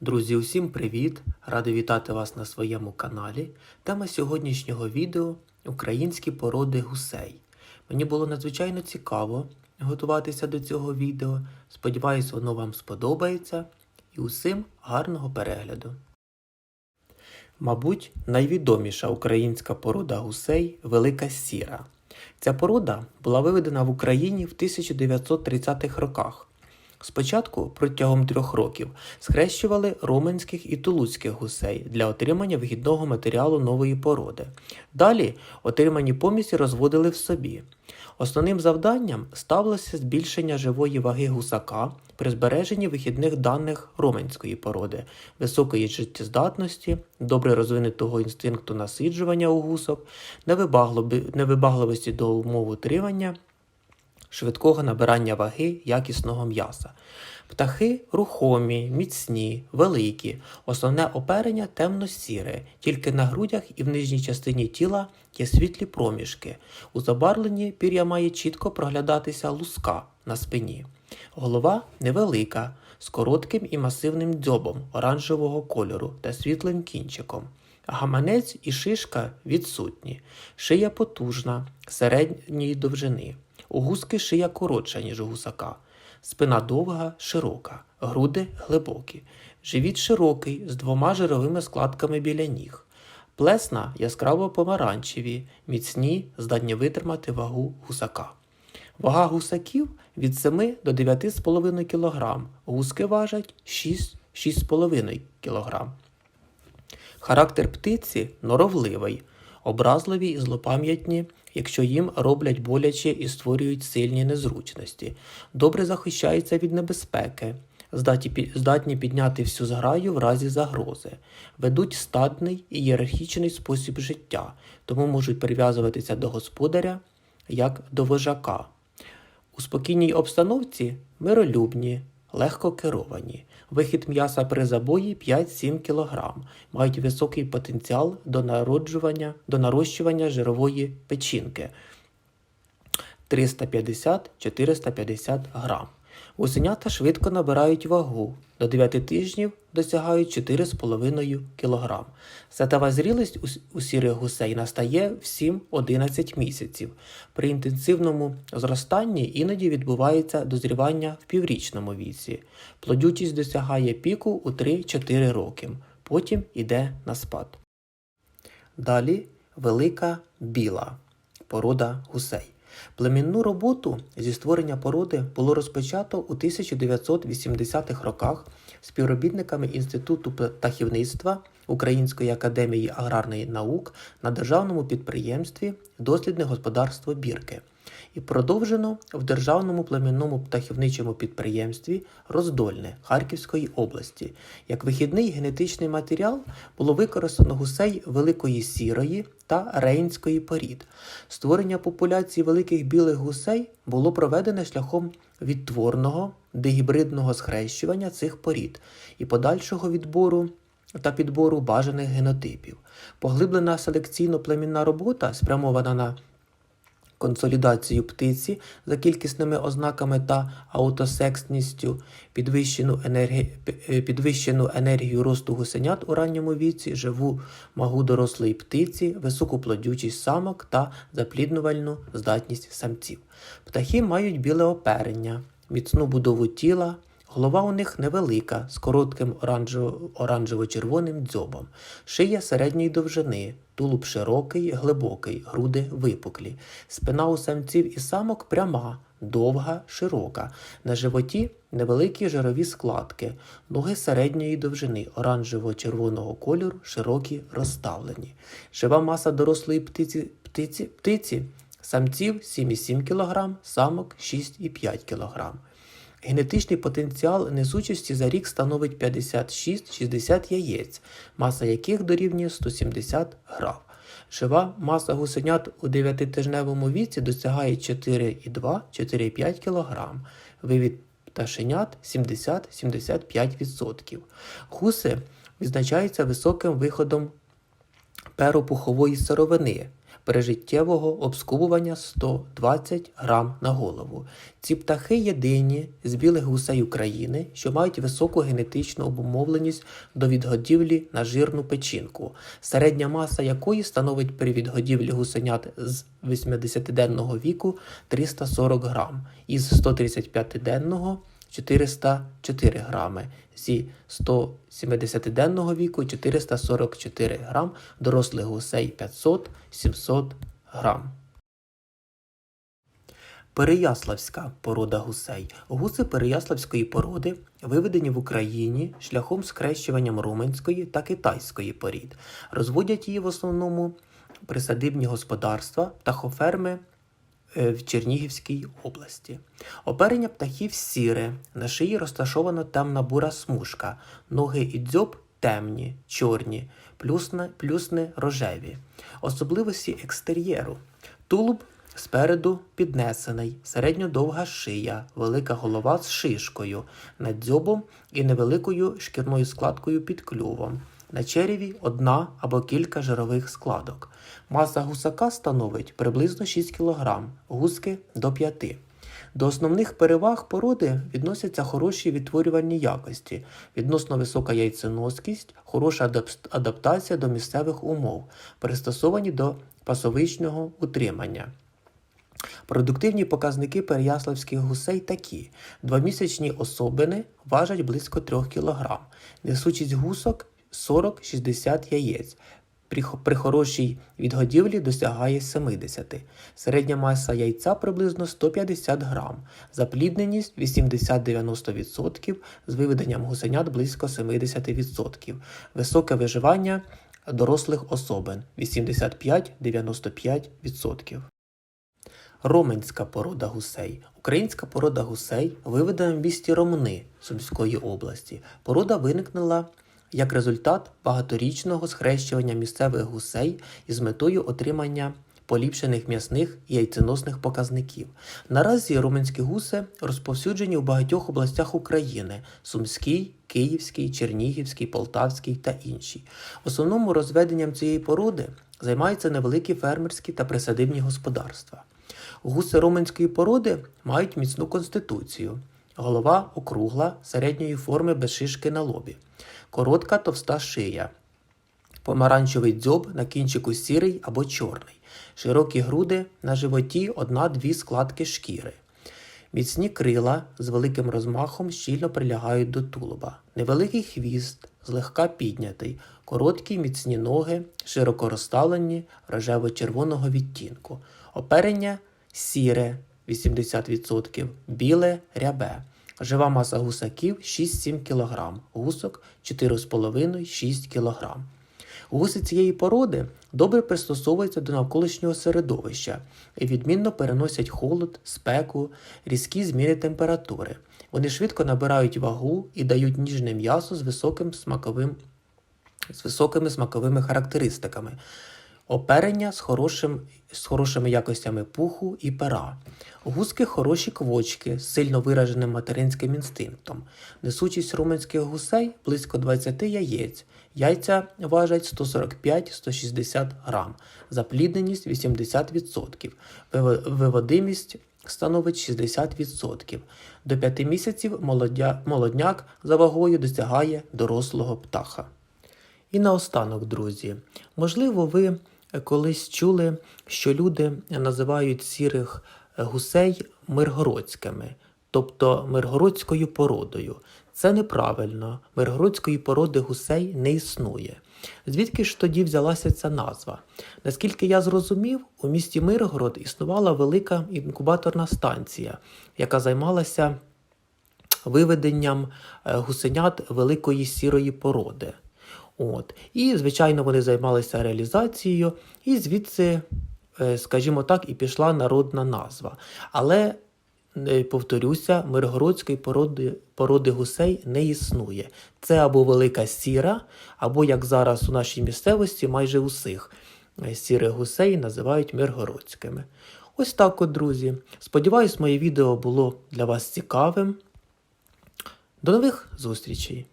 Друзі, усім привіт! Радий вітати вас на своєму каналі. Тема сьогоднішнього відео українські породи гусей. Мені було надзвичайно цікаво готуватися до цього відео. Сподіваюсь, воно вам сподобається і усім гарного перегляду. Мабуть, найвідоміша українська порода гусей велика сіра. Ця порода була виведена в Україні в 1930-х роках. Спочатку протягом трьох років схрещували роменських і тулузьких гусей для отримання вигідного матеріалу нової породи. Далі отримані помісі розводили в собі. Основним завданням ставилося збільшення живої ваги гусака при збереженні вихідних даних роменської породи, високої життєздатності, добре розвинутого інстинкту насиджування у гусок, невибагливості до умов утримання швидкого набирання ваги якісного м'яса. Птахи рухомі, міцні, великі, основне оперення темно-сіре, тільки на грудях і в нижній частині тіла є світлі проміжки. У забарвленні пір'я має чітко проглядатися луска на спині. Голова невелика, з коротким і масивним дзьобом оранжевого кольору та світлим кінчиком. Гаманець і шишка відсутні, шия потужна, середньої довжини. У гуски шия коротша, ніж у гусака. Спина довга, широка, груди глибокі. Живіт широкий, з двома жировими складками біля ніг. Плесна яскраво помаранчеві, міцні, здатні витримати вагу гусака. Вага гусаків від 7 до 9,5 кг. Гуски важать 6-6,5 кг. Характер птиці норовливий, образливі і злопам'ятні, якщо їм роблять боляче і створюють сильні незручності, добре захищаються від небезпеки, здатні підняти всю зграю в разі загрози, ведуть стадний і ієрархічний спосіб життя, тому можуть прив'язуватися до господаря як до вожака. У спокійній обстановці миролюбні, легко керовані. Вихід м'яса при забої 5-7 кг. Мають високий потенціал до народжування, до нарощування жирової печінки 350-450 грам. Гусенята швидко набирають вагу. До 9 тижнів досягають 4,5 кг. Сетова зрілість у сірих гусей настає в 7-11 місяців. При інтенсивному зростанні іноді відбувається дозрівання в піврічному віці. Плодючість досягає піку у 3-4 роки. Потім йде на спад. Далі велика біла порода гусей. Племінну роботу зі створення породи було розпочато у 1980-х роках співробітниками Інституту птахівництва Української академії аграрних наук на державному підприємстві Дослідне господарство Бірки і продовжено в Державному племінному птахівничому підприємстві Роздольне Харківської області. Як вихідний генетичний матеріал було використано гусей великої сірої та рейнської порід. Створення популяції великих білих гусей було проведене шляхом відтворного дегібридного схрещування цих порід і подальшого відбору та підбору бажаних генотипів. Поглиблена селекційно-племінна робота спрямована на консолідацію птиці за кількісними ознаками та аутосексністю, підвищену, енергі... підвищену енергію росту гусенят у ранньому віці, живу магу дорослої птиці, високу плодючість самок та запліднувальну здатність самців. Птахи мають біле оперення, міцну будову тіла, Голова у них невелика, з коротким оранжево- оранжево-червоним дзьобом, шия середньої довжини, тулуб широкий, глибокий, груди випуклі. Спина у самців і самок пряма, довга, широка. На животі невеликі жирові складки, ноги середньої довжини, оранжево-червоного кольору, широкі, розставлені. Жива маса дорослої птиці, птиці, птиці самців 7,7 кг, самок 6,5 кг. Генетичний потенціал несучості за рік становить 56-60 яєць, маса яких дорівнює 170 грам. Жива маса гусенят у 9-тижневому віці досягає 4,2-4,5 кг. Вивід пташенят 70-75%. Гуси відзначаються високим виходом перопухової сировини, прижиттєвого обскубування 120 грам на голову. Ці птахи єдині з білих гусей України, що мають високу генетичну обумовленість до відгодівлі на жирну печінку, середня маса якої становить при відгодівлі гусенят з 80-денного віку 340 грам, із 135-денного 404 грами, зі 170-денного віку 444 грам, дорослих гусей 500-700 грам. Переяславська порода гусей. Гуси Переяславської породи виведені в Україні шляхом скрещуванням руменської та китайської порід. Розводять її в основному присадибні господарства, птахоферми в Чернігівській області. Оперення птахів сіре, на шиї розташована темна бура смужка, ноги і дзьоб темні, чорні, плюсне, плюсне рожеві. Особливості екстер'єру. Тулуб спереду піднесений, середньодовга шия, велика голова з шишкою, над дзьобом і невеликою шкірною складкою під клювом. На череві одна або кілька жирових складок. Маса гусака становить приблизно 6 кг, гуски до 5 до основних переваг породи відносяться хороші відтворювальні якості, відносно висока яйценоскість, хороша адаптація до місцевих умов, пристосовані до пасовичного утримання. Продуктивні показники переяславських гусей такі: двомісячні особини важать близько 3 кг, несучість гусок 40-60 яєць. При, хорошій відгодівлі досягає 70. Середня маса яйця приблизно 150 грам. Заплідненість 80-90% з виведенням гусенят близько 70%. Високе виживання дорослих особин 85-95%. Роменська порода гусей. Українська порода гусей виведена в місті Ромни Сумської області. Порода виникнула як результат багаторічного схрещування місцевих гусей із метою отримання поліпшених м'ясних і яйценосних показників. Наразі роменські гуси розповсюджені у багатьох областях України: Сумській, Київській, Чернігівській, Полтавській та інші. Основному розведенням цієї породи займаються невеликі фермерські та присадибні господарства. Гуси роменської породи мають міцну конституцію. Голова округла, середньої форми без шишки на лобі, коротка товста шия, помаранчевий дзьоб на кінчику сірий або чорний, широкі груди на животі одна-дві складки шкіри. Міцні крила з великим розмахом щільно прилягають до тулуба. Невеликий хвіст, злегка піднятий, короткі міцні ноги, широко розставлені, рожево-червоного відтінку. Оперення сіре 80%, біле рябе. Жива маса гусаків 6-7 кг, гусок 4,5-6 кг. Гуси цієї породи добре пристосовуються до навколишнього середовища і відмінно переносять холод, спеку, різкі зміни температури. Вони швидко набирають вагу і дають ніжне м'ясо з з високими смаковими характеристиками. Оперення з, хорошим, з хорошими якостями пуху і пера. Гуски хороші квочки з сильно вираженим материнським інстинктом. Несучість руменських гусей близько 20 яєць. Яйця важать 145-160 грам. Заплідненість 80%. Виводимість становить 60%. До 5 місяців молодя... молодняк за вагою досягає дорослого птаха. І наостанок, друзі, можливо, ви колись чули, що люди називають сірих гусей миргородськими, тобто миргородською породою. Це неправильно. Миргородської породи гусей не існує. Звідки ж тоді взялася ця назва? Наскільки я зрозумів, у місті Миргород існувала велика інкубаторна станція, яка займалася виведенням е, гусенят великої сірої породи. От. І, звичайно, вони займалися реалізацією, і звідси, е, скажімо так, і пішла народна назва. Але, е, повторюся, миргородської породи, породи гусей не існує. Це або велика сіра, або, як зараз у нашій місцевості, майже усіх е, сірих гусей називають миргородськими. Ось так от, друзі. Сподіваюсь, моє відео було для вас цікавим. До нових зустрічей!